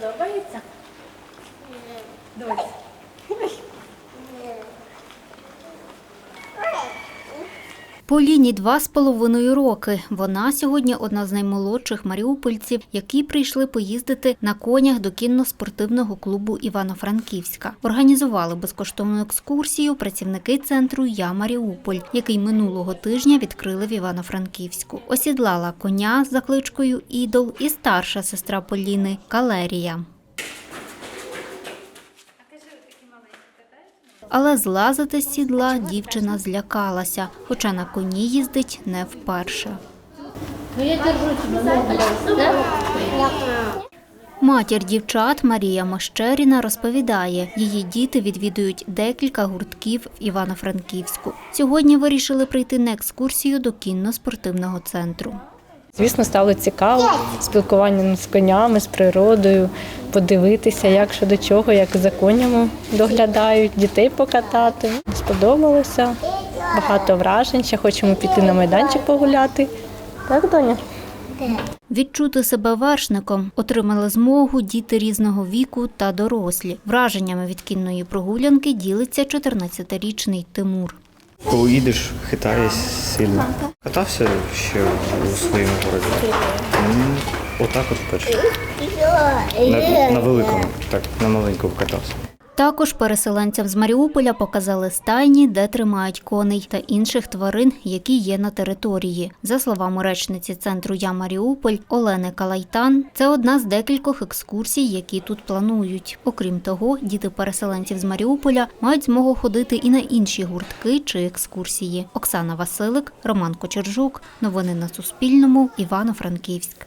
Подобається? Дось. Поліні два з половиною роки. Вона сьогодні одна з наймолодших маріупольців, які прийшли поїздити на конях до кінно-спортивного клубу Івано-Франківська. Організували безкоштовну екскурсію працівники центру Я Маріуполь, який минулого тижня відкрили в Івано-Франківську. Осідлала коня за кличкою Ідол і старша сестра Поліни Калерія. Але злазити з сідла дівчина злякалася, хоча на коні їздить не вперше. Ну я десь, Матір дівчат Марія Мощеріна розповідає, її діти відвідують декілька гуртків в Івано-Франківську. Сьогодні вирішили прийти на екскурсію до кінно-спортивного центру. Звісно, стало цікаво спілкування з конями, з природою, подивитися, як що до чого, як за конями доглядають, дітей покатати. Сподобалося, багато вражень. Ще хочемо піти на майданчик погуляти. Так, доня? Відчути себе вершником отримали змогу діти різного віку та дорослі. Враженнями від кінної прогулянки ділиться 14-річний Тимур. Коли їдеш, хитаєш сильно. Катався ще у своєму городі. Отак от перше. На, на великому, так, на маленькому катався. Також переселенцям з Маріуполя показали стайні, де тримають коней та інших тварин, які є на території. За словами речниці центру Я Маріуполь Олени Калайтан, це одна з декількох екскурсій, які тут планують. Окрім того, діти переселенців з Маріуполя мають змогу ходити і на інші гуртки чи екскурсії. Оксана Василик, Роман Кочержук. Новини на Суспільному. Івано-Франківськ.